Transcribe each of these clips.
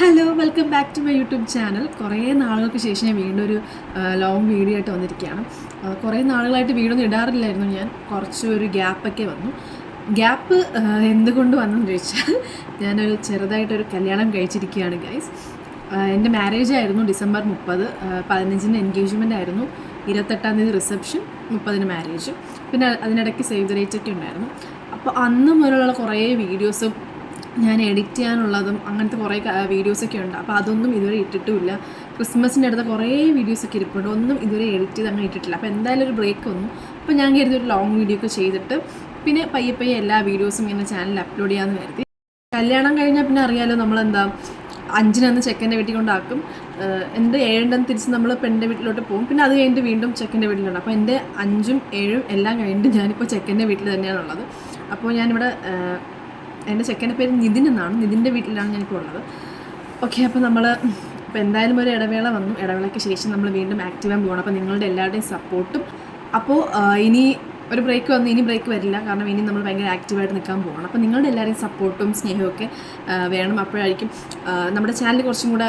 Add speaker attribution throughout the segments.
Speaker 1: Hello welcome back to my YouTube channel കുറേ നാളുകൾക്ക് ശേഷം ഞാൻ വീണ്ടും ഒരു ലോങ് വീഡിയോ ആയിട്ട് വന്നിരിക്കുകയാണ്. കുറേ നാളുകളായിട്ട് വീഡിയോ ഒന്നും ഇടാറില്ലായിരുന്നു ഞാൻ. കുറച്ച് ഒരു ഗ്യാപ്പൊക്കെ വന്നു. ഗ്യാപ്പ് എന്തുകൊണ്ട് വന്നെന്ന് ചോദിച്ചാൽ ഞാനൊരു ചെറുതായിട്ടൊരു കല്യാണം കഴിച്ചിരിക്കുകയാണ് ഗൈസ് എന്റെ മാരേജ് ആയിരുന്നു ഡിസംബർ മുപ്പത് പതിനഞ്ചിന് എൻഗേജ്മെന്റ് ആയിരുന്നു. ഇരുപത്തെട്ടാം തീയതി റിസപ്ഷൻ മുപ്പതിന് മാരേജ് പിന്നെ അതിനിടയ്ക്ക് സേവ് ദ ഡേറ്റ് ഒക്കെ ഉണ്ടായിരുന്നു. അപ്പോൾ അന്ന് മുതലുള്ള കുറേ വീഡിയോസും ഞാൻ എഡിറ്റ് ചെയ്യാനുള്ളതും അങ്ങനത്തെ കുറേ വീഡിയോസൊക്കെ ഉണ്ട്. അപ്പോൾ അതൊന്നും ഇതുവരെ ഇട്ടിട്ടുമില്ല. ക്രിസ്മസിന്റെ അടുത്ത കുറേ വീഡിയോസൊക്കെ ഇരിപ്പുണ്ട്. ഒന്നും ഇതുവരെ എഡിറ്റ് ചെയ്ത് അങ്ങനെ ഇട്ടിട്ടില്ല. അപ്പോൾ എന്തായാലും ഒരു ബ്രേക്ക് ഒന്നും അപ്പോൾ ഞാൻ കരുതി ഒരു ലോങ് വീഡിയോ ഒക്കെ ചെയ്തിട്ട് പിന്നെ പയ്യെ പയ്യെ എല്ലാ വീഡിയോസും ഇങ്ങനെ ചാനലിൽ അപ്ലോഡ് ചെയ്യാമെന്ന് കരുതി. കല്യാണം കഴിഞ്ഞാൽ പിന്നെ അറിയാലോ നമ്മളെന്താ? അഞ്ചിനന്ന് ചെക്കന്റെ വീട്ടിൽ കൊണ്ടാക്കും. എന്റെ ഏഴിന്റെ തിരിച്ച് നമ്മൾ പെണ്ണിന്റെ വീട്ടിലോട്ട് പോകും. പിന്നെ അത് കഴിഞ്ഞിട്ട് വീണ്ടും ചെക്കന്റെ വീട്ടിലുണ്ട്. അപ്പോൾ എന്റെ അഞ്ചും ഏഴും എല്ലാം കഴിഞ്ഞിട്ട് ഞാനിപ്പോൾ ചെക്കന്റെ വീട്ടിൽ തന്നെയാണുള്ളത്. അപ്പോൾ ഞാനിവിടെ എന്റെ ചെക്കന്റെ പേര് നിതിൻ എന്നാണ്. നിതിന്റെ വീട്ടിലാണ് ഞാനിപ്പോൾ ഉള്ളത്. ഓക്കെ അപ്പോൾ നമ്മൾ ഇപ്പോൾ എന്തായാലും ഒരു ഇടവേള വന്നു. ഇടവേളയ്ക്ക് ശേഷം നമ്മൾ വീണ്ടും ആക്റ്റീവ് ആകാൻ പോകണം അപ്പോൾ നിങ്ങളുടെ എല്ലാവരുടെയും സപ്പോർട്ടും അപ്പോൾ ഇനി ഒരു ബ്രേക്ക് വന്നു. ഇനി ബ്രേക്ക് വരില്ല. കാരണം ഇനി നമ്മൾ ഭയങ്കര ആക്റ്റീവായിട്ട് നിൽക്കാൻ പോകണം അപ്പോൾ നിങ്ങളുടെ എല്ലാവരെയും സപ്പോർട്ടും സ്നേഹമൊക്കെ വേണം. അപ്പോഴായിരിക്കും നമ്മുടെ ചാനൽ കുറച്ചും കൂടെ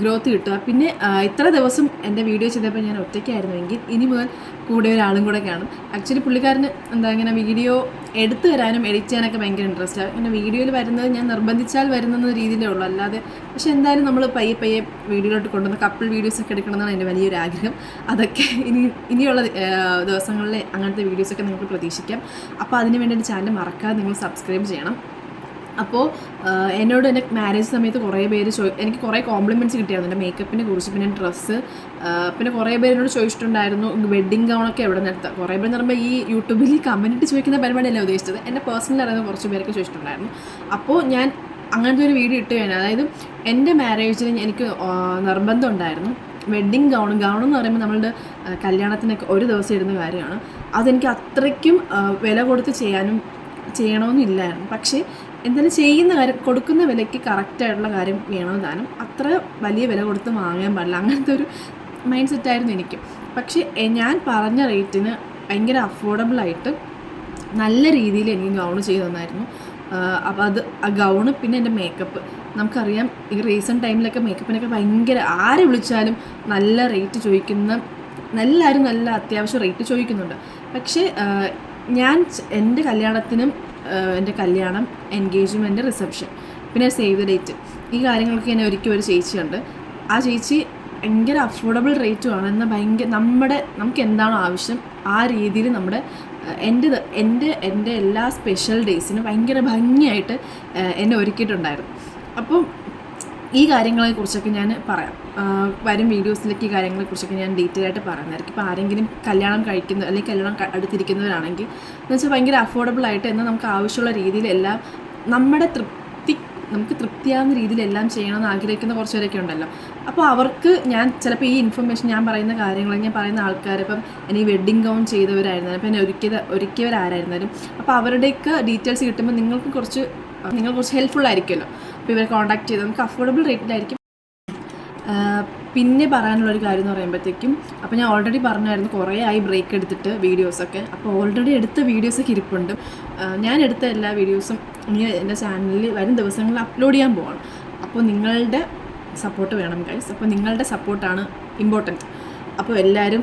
Speaker 1: ഗ്രോത്ത് കിട്ടുക. പിന്നെ ഇത്ര ദിവസം എന്റെ വീഡിയോ ചെയ്തപ്പോൾ ഞാൻ ഒറ്റയ്ക്കായിരുന്നുവെങ്കിൽ ഇനി മുതൽ കൂടെ ഒരാളും കൂടെ കാണും. ആക്ച്വലി പുള്ളിക്കാരന് എന്താ ഇങ്ങനെ വീഡിയോ എടുത്തു തരാനും എഡിറ്റ് ചെയ്യാനൊക്കെ ഭയങ്കര ഇൻട്രസ്റ്റ് ആണ് പിന്നെ വീഡിയോയിൽ വരുന്നത് ഞാൻ നിർബന്ധിച്ചാൽ വരുന്ന രീതിയിലേ ഉള്ളൂ. അല്ലാതെ പക്ഷെ എന്തായാലും നമ്മൾ പയ്യെ പയ്യെ വീഡിയോയിലോട്ട് കൊണ്ടുവന്ന് കപ്പിൾ വീഡിയോസൊക്കെ എടുക്കണമെന്നാണ് എന്റെ വലിയൊരു ആഗ്രഹം. അതൊക്കെ ഇനി ഇനിയുള്ള ദിവസങ്ങളിൽ അങ്ങനത്തെ വീഡിയോസൊക്കെ നിങ്ങൾക്ക് പ്രതീക്ഷിക്കാം. അപ്പോൾ അതിന് വേണ്ടി ചാനൽ മറക്കാതെ നിങ്ങൾ സബ്സ്ക്രൈബ് ചെയ്യണം. അപ്പോൾ എന്നോട് എന്റെ മാരേജ് സമയത്ത് കുറേ പേര് ചോ എനിക്ക് കുറേ കോംപ്ലിമെന്റ്സ് കിട്ടിയായിരുന്നു. എന്റെ മേക്കപ്പിനെ കുറിച്ച് പിന്നെ ഡ്രസ്സ് പിന്നെ കുറേ പേര് എന്നോട് ചോദിച്ചിട്ടുണ്ടായിരുന്നു വെഡ്ഡിങ് ഗൗണൊക്കെ എവിടെ എടുത്താൽ കുറേ പേര് പറയുമ്പോൾ ഈ യൂട്യൂബിൽ കമന്റ് ചോദിക്കുന്ന പരിപാടിയല്ല ഉദ്ദേശിച്ചത്? എന്റെ പേഴ്സണൽ അറിയുന്ന കുറച്ച് പേരൊക്കെ ചോദിച്ചിട്ടുണ്ടായിരുന്നു. അപ്പോൾ ഞാൻ അങ്ങനത്തെ ഒരു വീഡിയോ ഇട്ട് കഴിഞ്ഞാൽ അതായത് എന്റെ മാരേജിൽ എനിക്ക് നിർബന്ധം ഉണ്ടായിരുന്നു. വെഡ്ഡിങ് ഗൗൺ ഗൗൺ എന്ന് പറയുമ്പോൾ നമ്മളുടെ കല്യാണത്തിനൊക്കെ ഒരു ദിവസം ഇടുന്ന കാര്യമാണ്. അതെനിക്ക് അത്രയ്ക്കും വില കൊടുത്ത് ചെയ്യാനും ചെയ്യണമെന്നില്ലായിരുന്നു. പക്ഷേ എന്തായാലും ചെയ്യുന്ന കാര്യം കൊടുക്കുന്ന വിലയ്ക്ക് കറക്റ്റായിട്ടുള്ള കാര്യം വേണോ താനും. അത്ര വലിയ വില കൊടുത്ത് വാങ്ങാൻ പാടില്ല. അങ്ങനത്തെ ഒരു മൈൻഡ് സെറ്റായിരുന്നു എനിക്ക്. പക്ഷേ ഞാൻ പറഞ്ഞ റേറ്റിന് ഭയങ്കര അഫോർഡബിളായിട്ട് നല്ല രീതിയിൽ എനിക്ക് ഗൗൺ ചെയ്തു തന്നായിരുന്നു. അപ്പോൾ അത് ആ ഗൗണ് പിന്നെ എന്റെ മേക്കപ്പ് നമുക്കറിയാം ഈ റീസെന്റ് ടൈമിലൊക്കെ മേക്കപ്പിനൊക്കെ ഭയങ്കര ആരെ വിളിച്ചാലും നല്ല റേറ്റ് ചോദിക്കുന്ന എല്ലാവരും നല്ല അത്യാവശ്യം റേറ്റ് ചോദിക്കുന്നുണ്ട്. പക്ഷേ ഞാൻ എന്റെ കല്യാണത്തിനും എന്റെ കല്യാണം എൻഗേജ്മെന്റ് റിസപ്ഷൻ പിന്നെ സേവ് ദ ഡേറ്റ് ഈ കാര്യങ്ങളൊക്കെ എന്നെ ഒരിക്കലും ഒരു ചേച്ചിയുണ്ട്. ആ ചേച്ചി ഭയങ്കര അഫോർഡബിൾ റേറ്റുമാണ് എന്നാൽ ഭയങ്കര നമ്മുടെ നമുക്ക് എന്താണോ ആവശ്യം ആ രീതിയിൽ നമ്മുടെ എന്റെ എന്റെ എന്റെ എല്ലാ സ്പെഷ്യൽ ഡേയ്സിനും ഭയങ്കര ഭംഗിയായിട്ട് എന്നെ ഒരുക്കിയിട്ടുണ്ടായിരുന്നു. അപ്പം ഈ കാര്യങ്ങളെ കുറിച്ചൊക്കെ ഞാൻ പറയാം. വരും വീഡിയോസിലേക്ക് ഈ കാര്യങ്ങളെക്കുറിച്ചൊക്കെ ഞാൻ ഡീറ്റെയിൽ ആയിട്ട് പറയുന്നതായിരിക്കും. ഇപ്പോൾ ആരെങ്കിലും കല്യാണം കഴിക്കുന്ന അല്ലെങ്കിൽ കല്യാണം അടുത്തിരിക്കുന്നവരാണെങ്കിൽ എന്ന് വെച്ചാൽ ഭയങ്കര അഫോർഡബിൾ ആയിട്ട് എന്നാൽ നമുക്ക് ആവശ്യമുള്ള രീതിയിലെല്ലാം നമ്മുടെ തൃപ്തി നമുക്ക് തൃപ്തിയാവുന്ന രീതിയിലെല്ലാം ചെയ്യണമെന്ന് ആഗ്രഹിക്കുന്ന കുറച്ച് പേരൊക്കെ ഉണ്ടല്ലോ. അപ്പോൾ അവർക്ക് ഞാൻ ചിലപ്പോൾ ഈ ഇൻഫർമേഷൻ ഞാൻ പറയുന്ന കാര്യങ്ങൾ ഞാൻ പറയുന്ന ആൾക്കാർ ഇപ്പം ഇനി വെഡിങ് ഗൗൺ ചെയ്തവരായിരുന്നാലും ഇപ്പം എന്നെ ഒരുക്കിയത് ഒരുക്കിയവരാരായിരുന്നാലും അപ്പോൾ അവരുടെയൊക്കെ ഡീറ്റെയിൽസ് കിട്ടുമ്പോൾ നിങ്ങൾക്ക് കുറച്ച് നിങ്ങൾ കുറച്ച് ഹെൽപ്ഫുൾ ആയിരിക്കുമല്ലോ. അപ്പോൾ ഇവരെ കോൺടാക്ട് ചെയ്ത് നമുക്ക് അഫോർഡബിൾ റേറ്റിലായിരിക്കും പിന്നെ പറയാനുള്ള ഒരു കാര്യം എന്ന് പറയുമ്പോഴത്തേക്കും അപ്പോൾ ഞാൻ ഓൾറെഡി പറഞ്ഞായിരുന്നു കുറേ ആയി ബ്രേക്ക് എടുത്തിട്ട് വീഡിയോസൊക്കെ അപ്പോൾ ഓൾറെഡി എടുത്ത വീഡിയോസൊക്കെ ഇരിപ്പുണ്ട്. ഞാൻ എടുത്ത എല്ലാ വീഡിയോസും ഇനി എന്റെ ചാനലിൽ വരും ദിവസങ്ങളിൽ അപ്ലോഡ് ചെയ്യാൻ പോവാണ്. അപ്പോൾ നിങ്ങളുടെ സപ്പോർട്ട് വേണം ഗൈസ് അപ്പോൾ നിങ്ങളുടെ സപ്പോർട്ടാണ് ഇമ്പോർട്ടന്റ് അപ്പോൾ എല്ലാവരും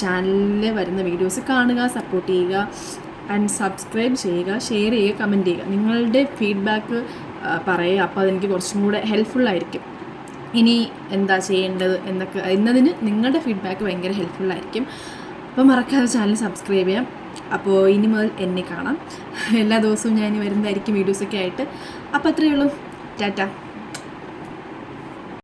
Speaker 1: ചാനലിൽ വരുന്ന വീഡിയോസ് കാണുക സപ്പോർട്ട് ചെയ്യുക. ആൻഡ് സബ്സ്ക്രൈബ് ചെയ്യുക ഷെയർ ചെയ്യുക കമന്റ് ചെയ്യുക. നിങ്ങളുടെ ഫീഡ്ബാക്ക് പറയുക. അപ്പോൾ അതെനിക്ക് കുറച്ചും കൂടെ ഹെൽപ്ഫുള്ളായിരിക്കും ഇനി എന്താ ചെയ്യേണ്ടത് എന്നൊക്കെ എന്നതിന് നിങ്ങളുടെ ഫീഡ്ബാക്ക് ഭയങ്കര ഹെൽപ്ഫുള്ളായിരിക്കും അപ്പോൾ മറക്കാതെ ചാനൽ സബ്സ്ക്രൈബ് ചെയ്യാം. അപ്പോൾ ഇനി മുതൽ എന്നെ കാണാം. എല്ലാ ദിവസവും ഞാൻ വരുന്നതായിരിക്കും വീഡിയോസൊക്കെ ആയിട്ട്. അപ്പോൾ അത്രയേ ഉള്ളൂ. ടാറ്റ.